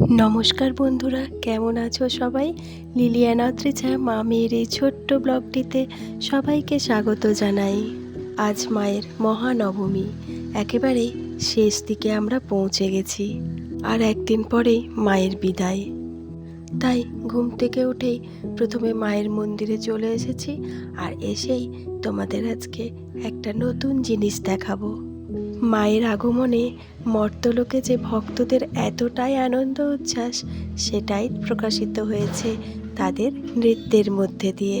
নমস্কার বন্ধুরা, কেমন আছো সবাই? লিলিয়ানা অত্রিচা, মা মেয়ের এই ছোট্ট ব্লগটিতে সবাইকে স্বাগত জানাই। আজ মায়ের মহানবমী, একেবারে শেষ দিকে আমরা পৌঁছে গেছি, আর একদিন পরেই মায়ের বিদায়। তাই ঘুম থেকে উঠেই প্রথমে মায়ের মন্দিরে চলে এসেছি, আর এসেই তোমাদের আজকে একটা নতুন জিনিস দেখাবো। মায়ের আগমনে মর্তলোকে যে ভক্তদের এতটাই আনন্দ উচ্ছ্বাস, সেটাই প্রকাশিত হয়েছে তাদের নৃত্যের মধ্যে দিয়ে।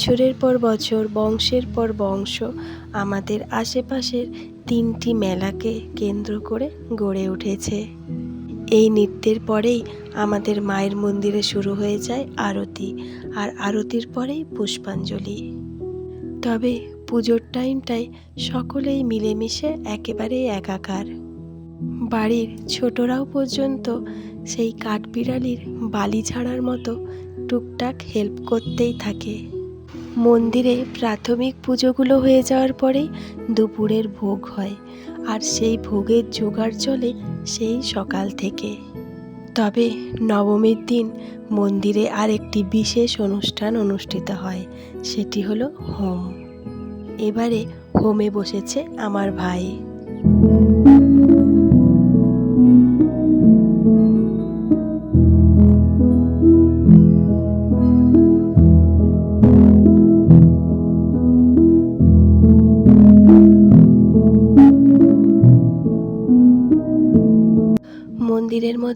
বছরের পর বছর, বংশের পর বংশ, আমাদের আশেপাশের তিনটি মেলাকে কেন্দ্র করে গড়ে উঠেছে। এই নৃত্যের পরেই আমাদের মায়ের মন্দিরে শুরু হয়ে যায় আরতি, আর আরতির পরেই পুষ্পাঞ্জলি। তবে পুজোর টাইমটায় সকলেই মিলেমিশে একেবারেই একাকার। বাড়ির ছোটরাও পর্যন্ত সেই কাঠবিড়ালির বালি ছাড়ার মতো টুকটাক হেল্প করতেই থাকে। মন্দিরে প্রাথমিক পুজোগুলো হয়ে যাওয়ার পরেই দুপুরের ভোগ হয়, আর সেই ভোগের জোগাড় চলে সেই সকাল থেকে। তবে নবমীর দিন মন্দিরে আর একটি বিশেষ অনুষ্ঠান অনুষ্ঠিত হয়, সেটি হলো হোম। এবারে হোমে বসেছে আমার ভাই।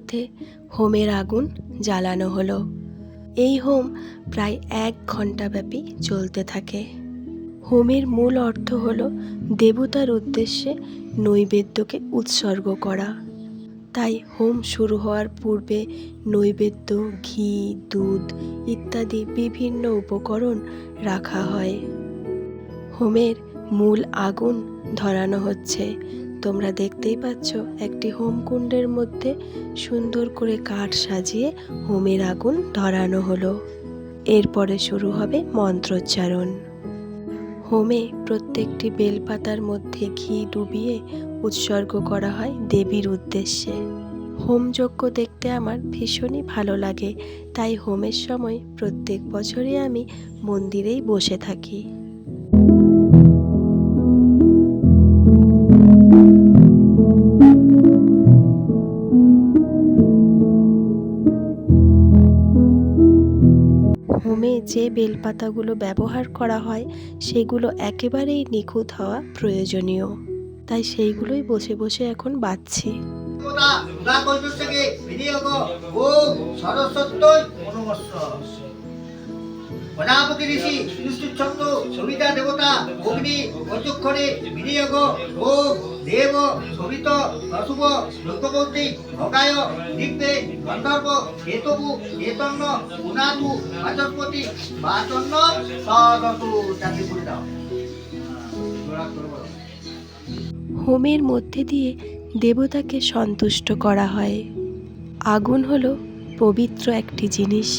মধ্যে হোমের আগুন জ্বালানো হলো। এই হোম প্রায় এক ঘন্টাব্যাপী চলতে থাকে। হোমের মূল অর্থ হল দেবতার উদ্দেশ্যে নৈবেদ্যকে উৎসর্গ করা। তাই হোম শুরু হওয়ার পূর্বে নৈবেদ্য, ঘি, দুধ ইত্যাদি বিভিন্ন উপকরণ রাখা হয়। হোমের মূল আগুন ধরানো হচ্ছে। তোমরা দেখতেই পাচ্ছ একটি হোমকুণ্ডের মধ্যে সুন্দর করে কাঠ সাজিয়ে হোমের আগুন ধরানো হলো। এরপরে শুরু হবে মন্ত্রোচ্চারণ। হোমে প্রত্যেকটি বেলপাতার মধ্যে ঘি ডুবিয়ে উৎসর্গ করা হয় দেবীর উদ্দেশ্যে। হোমযজ্ঞ দেখতে আমার ভীষণই ভালো লাগে, তাই হোমের সময় প্রত্যেক বছরই আমি মন্দিরেই বসে থাকি। যে বেলপাতাগুলো ব্যবহার করা হয়, সেগুলো একেবারেই নিখুঁত হওয়া প্রয়োজনীয়। তাই সেইগুলোই বসে বসে এখন বাঁচছি। প্রজাপতি ঋষি সবিতা দেবতা, অগ্নি অচক্ষরে বিনিয়োগ দেব, সবিত, অশুভ দিব্যে, গন্ধর্ব উনাতু বাচস্পতি বাচন্ন সদতু চাকরি হোমের মধ্যে দিয়ে দেবতাকে সন্তুষ্ট করা হয়। আগুন হলো পবিত্র একটি জিনিস।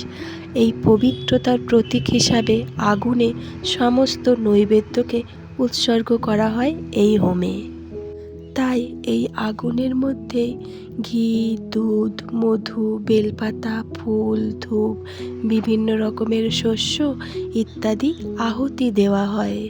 এই পবিত্রতার প্রতীক হিসাবে আগুনে সমস্ত নৈবেদ্যকে উৎসর্গ করা হয় এই হোমে। তাই এই আগুনের মধ্যে ঘি, দুধ, মধু, বেলপাতা, ফুল, ধূপ, বিভিন্ন রকমের শস্য ইত্যাদি আহুতি দেওয়া হয়।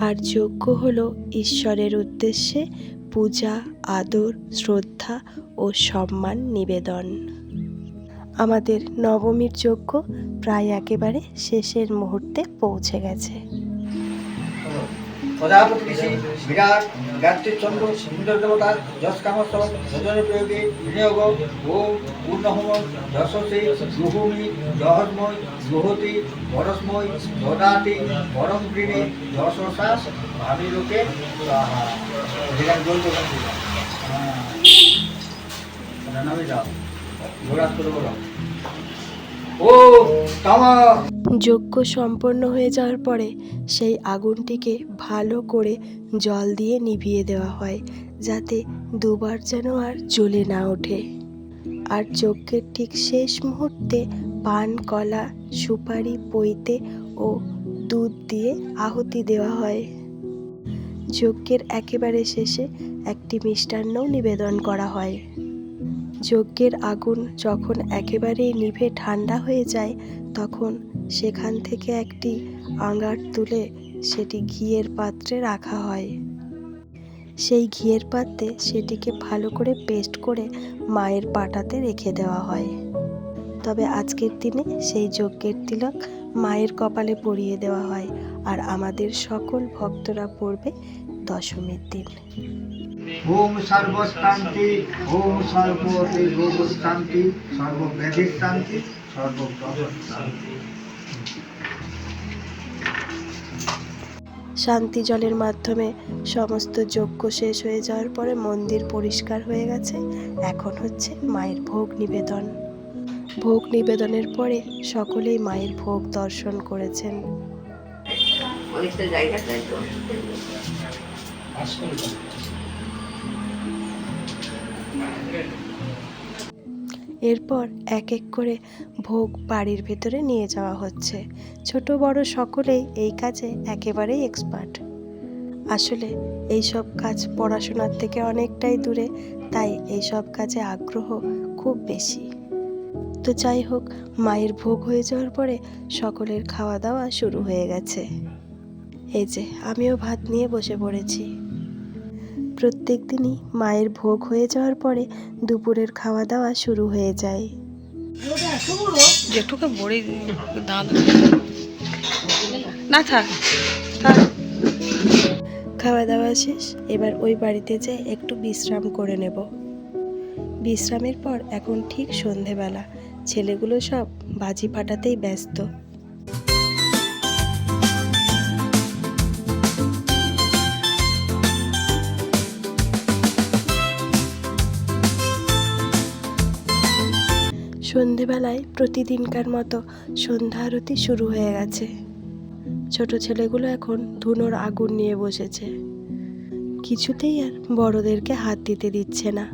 আর যজ্ঞ হল ঈশ্বরের উদ্দেশ্যে পূজা, আদর, শ্রদ্ধা ও সম্মান নিবেদন। আমাদের নবমীর যজ্ঞ প্রায় একেবারে শেষের মুহূর্তে পৌঁছে গেছে। গায়ত্রীচন্দ্র সুন্দর দেবতা, যশ কামস্ব যজন প্রয়োগে বিনিয়োগ ওম পূর্ণহোম যশসী গ্রহুমি জহস্ময় গ্রহতি পরস্ময় দদাতি পরম গৃহে যশসা ভাবি লোকে নামে যাও। ঘোরাত করে বলো যজ্ঞ সম্পন্ন হয়ে যাওয়ার পরে সেই আগুনটিকে ভালো করে জল দিয়ে নিভিয়ে দেওয়া হয়, যাতে দুবার যেন আর জ্বলে না ওঠে। আর যজ্ঞের ঠিক শেষ মুহূর্তে পান, কলা, সুপারি পইতে ও দুধ দিয়ে আহুতি দেওয়া হয়। যজ্ঞের একেবারে শেষে একটি মিষ্টান্নও নিবেদন করা হয়। যজ্ঞের আগুন যখন একেবারেই নিভে ঠান্ডা হয়ে যায়, তখন সেখান থেকে একটি আঙার তুলে সেটি ঘিয়ের পাত্রে রাখা হয়। সেই ঘিয়ের পাত্রে সেটিকে ভালো করে পেস্ট করে মায়ের পাটাতে রেখে দেওয়া হয়। তবে আজকের দিনে সেই যজ্ঞের তিলক মায়ের কপালে পরিয়ে দেওয়া হয় আর আমাদের সকল ভক্তরা পড়বে দশমীর দিন। ওম সর্বশান্তি ওম সর্বতে শান্তি সর্বব্যাধি শান্তি শান্তি শান্তি জলের মাধ্যমে সমস্ত যজ্ঞ শেষ হয়ে যাওয়ার পরে মন্দির পরিষ্কার হয়ে গেছে। এখন হচ্ছে মায়ের ভোগ নিবেদন। ভোগ নিবেদনের পরে সকলেই মায়ের ভোগ দর্শন করেছেন। তো। এরপর এক এক করে ভোগ বাড়ির ভেতরে নিয়ে যাওয়া হচ্ছে। ছোট বড় সকলেই এই কাজে একেবারেই এক্সপার্ট আসলে এই সব কাজ পড়াশোনার থেকে অনেকটাই দূরে, তাই এই সব কাজে আগ্রহ খুব বেশি। তো যাই হোক, মায়ের ভোগ হয়ে যাওয়ার পরে সকলের খাওয়া দাওয়া শুরু হয়ে গেছে। এই যে, আমিও ভাত নিয়ে বসে পড়েছি। প্রত্যেক দিনই মায়ের ভোগ হয়ে যাওয়ার পরে দুপুরের খাওয়া দাওয়া শুরু হয়ে যায়। যেটুকু বড়ি দাঁত না। থাক খাওয়া দাওয়া শেষ এবার ওই বাড়িতে যেয়ে একটু বিশ্রাম করে নেব। বিশ্রামের পর এখন ঠিক সন্ধেবেলা ছেলেগুলো সব বাজি ফাটাতেই ব্যস্ত। সন্ধেবেলায় প্রতিদিনকার মতো সন্ধ্যা আরতি শুরু হয়ে গেছে। ছোট ছেলেগুলো এখন ধুনোর আগুন নিয়ে বসেছে। কিছুতেই আর বড়দেরকে হাত দিতে দিচ্ছে না।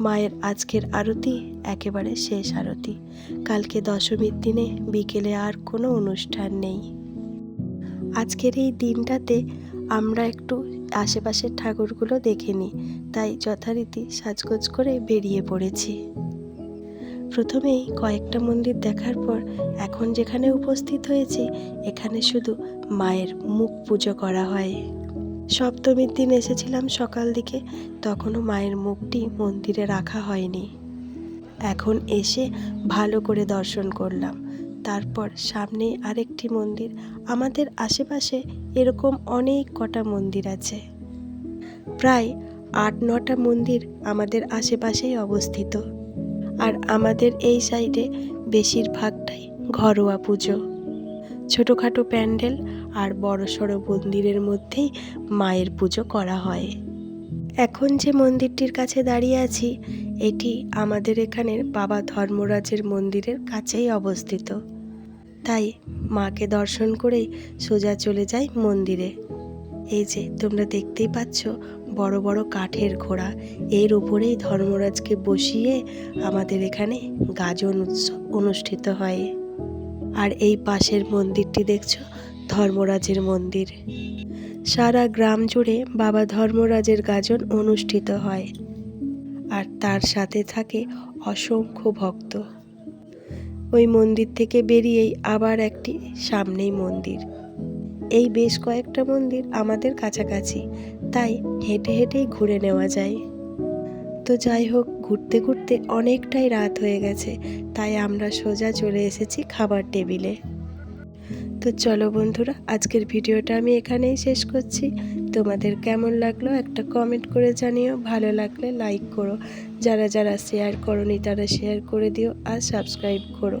মায়ের আজকের আরতি একেবারে শেষ আরতি। কালকে দশমীর দিনে বিকেলে আর কোনো অনুষ্ঠান নেই। আজকের এই দিনটাতে আমরা একটু আশেপাশের ঠাকুরগুলো দেখে নিই। তাই যথারীতি সাজগোজ করে বেরিয়ে পড়েছি। প্রথমেই কয়েকটা মন্দির দেখার পর এখন যেখানে উপস্থিত হয়েছি, এখানে শুধু মায়ের মুখ পুজো করা হয়। সপ্তমীর দিন এসেছিলাম সকাল দিকে, তখনও মায়ের মুখটি মন্দিরে রাখা হয়নি। এখন এসে ভালো করে দর্শন করলাম। তারপর সামনে আরেকটি মন্দির, আমাদের আশেপাশে এরকম অনেক কটা মন্দির আছে। প্রায় আট নটা মন্দির আমাদের আশেপাশেই অবস্থিত। আর আমাদের এই সাইডে বেশিরভাগটাই ঘরোয়া পুজো। ছোটোখাটো প্যান্ডেল আর বড় সড়ো মন্দিরের মধ্যেই মায়ের পুজো করা হয়। এখন যে মন্দিরটির কাছে দাঁড়িয়ে আছি, এটি আমাদের এখানের বাবা ধর্মরাজের মন্দিরের কাছেই অবস্থিত। তাই মাকে দর্শন করেই সোজা চলে যাই মন্দিরে। এই যে তোমরা দেখতেই পাচ্ছ বড় বড় কাঠের ঘোড়া। এর উপরেই ধর্মরাজকে বসিয়ে আমাদের এখানে গাজন উৎসব অনুষ্ঠিত হয়। আর এই পাশের মন্দিরটি দেখছ? ধর্মরাজের মন্দির। সারা গ্রাম জুড়ে বাবা ধর্মরাজের গাজন অনুষ্ঠিত হয়। আর তার সাথে থাকে অসংখ্য ভক্ত। ওই মন্দির থেকে বেরিয়েই আবার একটি সামনেই মন্দির। এই বেশ কয়েকটা মন্দির আমাদের কাছাকাছি। তাই হেঁটে হেঁটেই ঘুরে নেওয়া যায়। তো যাই হোক, ঘুরতে ঘুরতে অনেকটাই রাত হয়ে গেছে, তাই আমরা সোজা চলে এসেছি খাবার টেবিলে। তো চলো বন্ধুরা, আজকের ভিডিওটা আমি এখানেই শেষ করছি। তোমাদের কেমন লাগল একটা কমেন্ট করে জানিও, ভালো লাগলে লাইক করো। যারা যারা শেয়ার করনি তারা শেয়ার করে দিও আর সাবস্ক্রাইব করো।